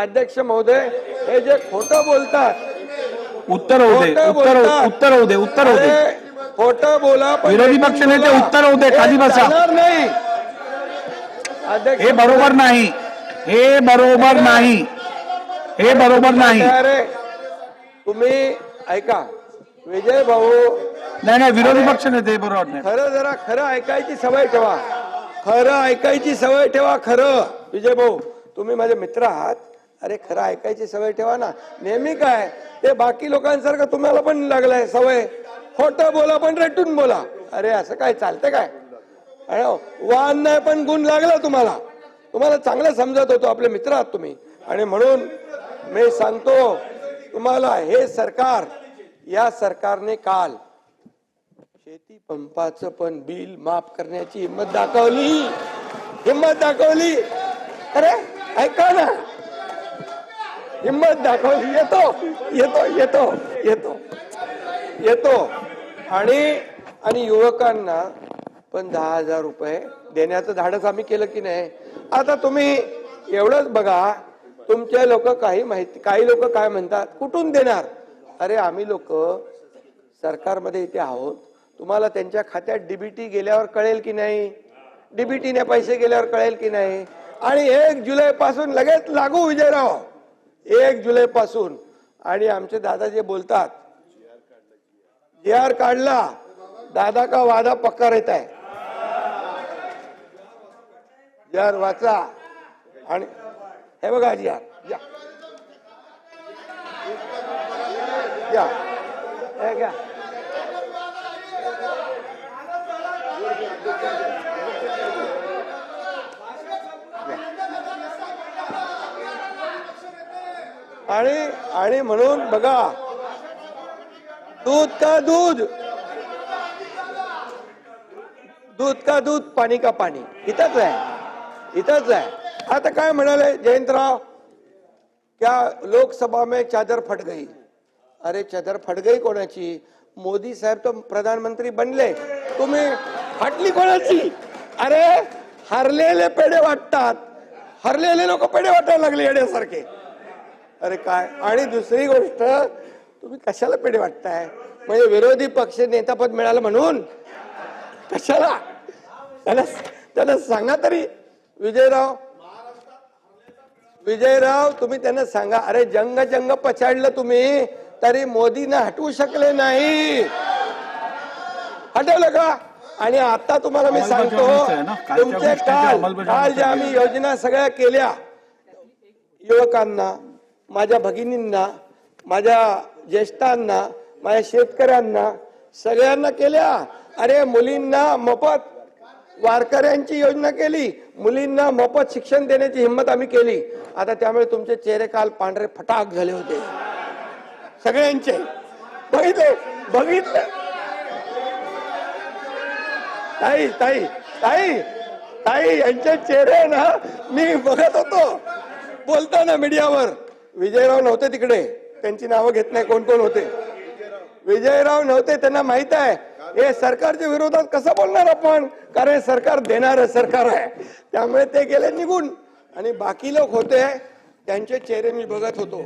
अध्यक्ष महोदय हे जे खोटं बोलतात. उत्तर होऊ दे उत्तर. उत्तर होऊ दे उत्तर होऊ दे. खोटं बोला विरोधी पक्ष नेते. उत्तर होऊ दे, खाली बसा. नाही. हे बरोबर नाही. हे बरोबर नाही. हे बरोबर नाही. अरे तुम्ही ऐका विजय भाऊ. नाही नाही विरोधी पक्ष नेते बरोबर नाही. खरं जरा खरं ऐकायची सवय ठेवा. खरं ऐकायची सवय ठेवा खरं. विजय भाऊ तुम्ही माझे मित्र आहात. अरे खरं ऐकायची सवय ठेवा ना. नेहमी काय? ते बाकी लोकांसारखं तुम्हाला पण लागलंय सवय. खोटं बोला पण रेटून बोला. अरे असं काय चालतं काय? अरे हो, वाहन नाही पण गुण लागला तुम्हाला. तुम्हाला चांगलं समजत होतो आपले मित्र आहात तुम्ही. आणि म्हणून मी सांगतो तुम्हाला हे सरकार या सरकारने काल शेती पंपाचं पण बिल माफ करण्याची हिंमत दाखवली. हिंमत दाखवली. अरे हिंमत दाखव. येतो. येतो. येतो. येतो. येतो. आणि आणि युवकांना पण दहा हजार रुपये देण्याचं धाडस आम्ही केलं की नाही. आता तुम्ही एवढंच बघा तुमचे लोक काही माहिती काही लोक काय म्हणतात? कुठून देणार? अरे आम्ही लोक सरकारमध्ये इथे आहोत. तुम्हाला त्यांच्या खात्यात डीबीटी गेल्यावर कळेल की नाही? डीबीटीने पैसे गेल्यावर कळेल की नाही? आणि एक जुलै पासून लगेच लागू विजयराव. एक जुलै पासून. आणि आमचे दादा जे बोलतात जे आर काढला दादा का वादा पक्का रहता है जर आर वाचा. आणि हे बघा जी आर या. या. घ्या. आणि आणि म्हणून बघा दूध का दूध? दूध का दूध पाणी का पाणी? इथंच आहे इथंच आहे. आता काय म्हणाले जयंतराव? क्या लोकसभा में चादर फट गई? अरे चादर फट गई कोणाची? मोदी साहेब तर प्रधानमंत्री बनले. तुम्ही फाटली कोणाची? अरे हरलेले पेढे वाटतात. हरलेले लोक पेढे वाटायला लागले येण्यासारखे अरे काय? आणि दुसरी गोष्ट तुम्ही कशाला पेढे वाटताय? म्हणजे विरोधी पक्ष नेतापद मिळालं म्हणून? कशाला? त्याला त्याला सांगा तरी. विजयराव विजयराव तुम्ही त्यांना सांगा. अरे जंग जंग पछाडलं तुम्ही तरी मोदीनं हटवू शकले नाही. हटवलं का? आणि आता तुम्हाला मी सांगतो तुमचे काल काल ज्या आम्ही योजना सगळ्या केल्या युवकांना माझ्या भगिनींना माझ्या ज्येष्ठांना माझ्या शेतकऱ्यांना सगळ्यांना केल्या. अरे मुलींना मोफत वारकऱ्यांची योजना केली. मुलींना मोफत शिक्षण देण्याची हिंमत आम्ही केली. आता त्यामुळे तुमचे चेहरे काल पांढरे फटाक झाले होते. सगळ्यांचे. बघितले? बघितले? ताई ताई ताई ताई यांचे चेहरे ना मी बघत होतो. बोलताना मीडियावर. विजयराव नव्हते तिकडे. त्यांची नावं घेत नाही कोण कोण होते. विजयराव नव्हते त्यांना माहीत आहे. हे सरकारच्या विरोधात कसं बोलणार आपण? कारण हे सरकार देणार सरकार आहे. त्यामुळे ते गेले निघून. आणि बाकी लोक होते त्यांचे चेहरे मी बघत होतो.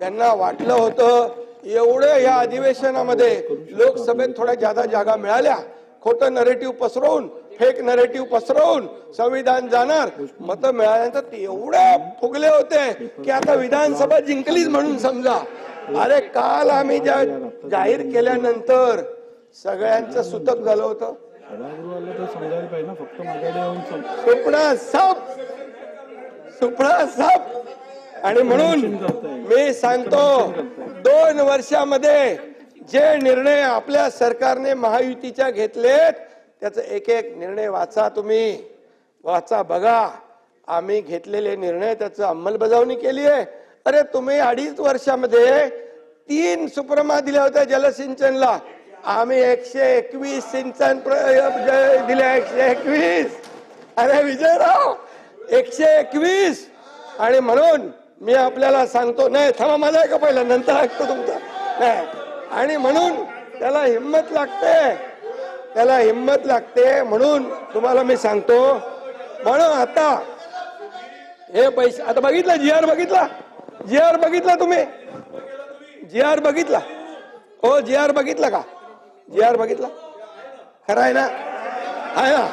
त्यांना वाटलं होतं एवढं या अधिवेशनामध्ये लोकसभेत थोड्या जादा जागा मिळाल्या. खोटं नरेटिव्ह पसरवून फेक नरेटिव्ह पसरवून संविधान जाणार. मत मिळाल्यानंतर ते एवढे फुगले होते की आता विधानसभा जिंकलीच म्हणून समजा. अरे काल आम्ही ज्या जाहीर केल्यानंतर सगळ्यांचं सुतक झालं होतं. सभागृहाला साप! साप! आणि म्हणून मी सांगतो दोन वर्षामध्ये जे निर्णय आपल्या सरकारने महायुतीच्या घेतलेत त्याचं एक एक निर्णय वाचा तुम्ही. वाचा बघा. आम्ही घेतलेले निर्णय त्याचं अंमलबजावणी केली आहे. अरे तुम्ही अडीच वर्षामध्ये तीन सुप्रमा दिल्या होत्या जलसिंचनला. आम्ही एकशे एकवीस सिंचन प्र- दिले एकशे एकवीस. अरे विजयराव एकशे एकवीस. आणि म्हणून मी आपल्याला सांगतो नाही थांबा माझा ऐका पहिला नंतर ऐकतो तुमचा. नाही. आणि म्हणून त्याला हिंमत लागते. त्याला हिंमत लागते म्हणून तुम्हाला मी सांगतो. म्हणून आता हे पैसे आता बघितला जी आर बघितला? जी आर बघितला तुम्ही? जी आर बघितला? हो जी आर बघितला का? जी आर बघितला? खरं आहे ना? आहे ना?